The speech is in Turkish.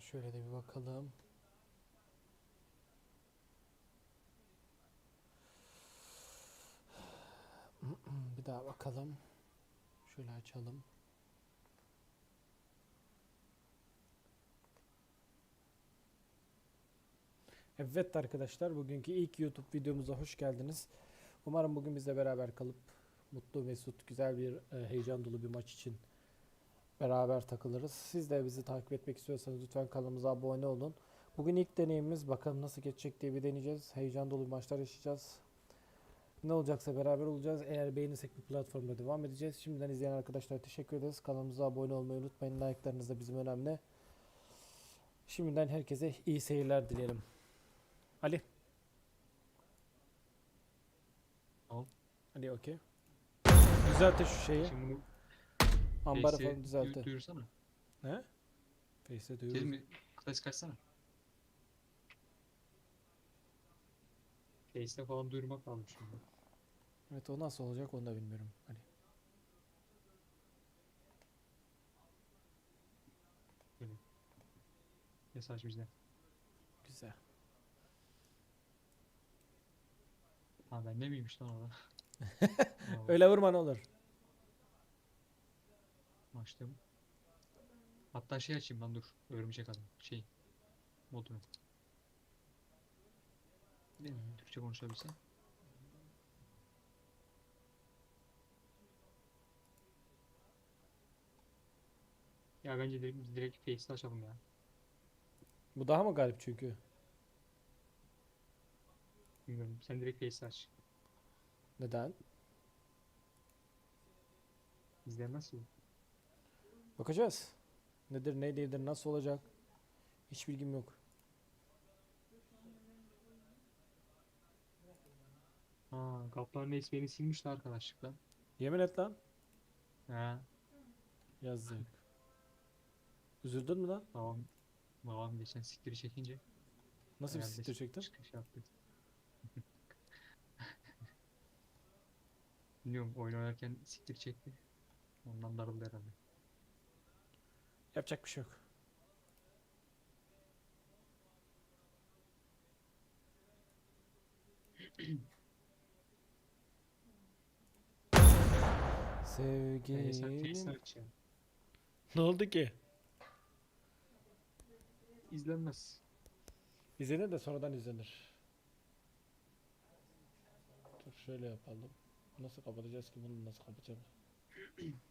Şöyle de bir bakalım. Bir daha bakalım. Şöyle açalım. Evet arkadaşlar bugünkü ilk YouTube videomuza hoş geldiniz. Umarım bugün bizle beraber kalıp mutlu, mesut, güzel bir e, heyecan dolu bir maç için beraber takılırız. Siz de bizi takip etmek istiyorsanız lütfen kanalımıza abone olun. Bugün ilk deneyimimiz bakalım nasıl geçecek diye bir deneyeceğiz. Heyecan dolu maçlar yaşayacağız. Ne olacaksa beraber olacağız. Eğer beğenirsek bu platformda devam edeceğiz. Şimdiden izleyen arkadaşlara teşekkür ederiz. Kanalımıza abone olmayı unutmayın. Like'larınız da bizim önemli. Şimdiden herkese iyi seyirler dileyelim. Ali. Tamam. Ali okey. Düzelte şu şeyi. Şimdi Face'e falan düzelte. duyursana. Ne? Face'e Gelin duyuyoruz. mi? Kıtayız kaçsana. Face'te falan duyurmak lazım şimdi. Evet o nasıl olacak onu da bilmiyorum. Ali. Mesaj bizde. Güzel. Ha ben ne miymiş lan orada? Öyle vurma ne olur. Açtım. Hatta şey açayım lan dur. Örümcek adam. Şey. Modunu. Değil mi? Türkçe konuşabilsem. Ya bence direkt, direkt Face'te açalım ya. Bu daha mı garip çünkü? Bilmiyorum. Sen direkt Face'te aç. Neden? İzlenmez ki. Bakacağız. Nedir ne değildir nasıl olacak? Hiç bilgim yok. Ha, Kaplan Reis beni silmişti arkadaşlıkla. Yemin et lan. He, Yazık. Üzüldün mü lan? babam, babam geçen siktiri çekince Nasıl bir siktir çektin? çıkış yaptı. Bilmiyorum oyun oynarken siktir çekti. Ondan darıldı herhalde. Yapacak bir şey yok. Sen Face'te Sevgilim. Ne oldu ki? İzlenmez. İzlenir de sonradan izlenir. Dur şöyle yapalım. Nasıl kapatacağız ki bunu nasıl kapatacağız?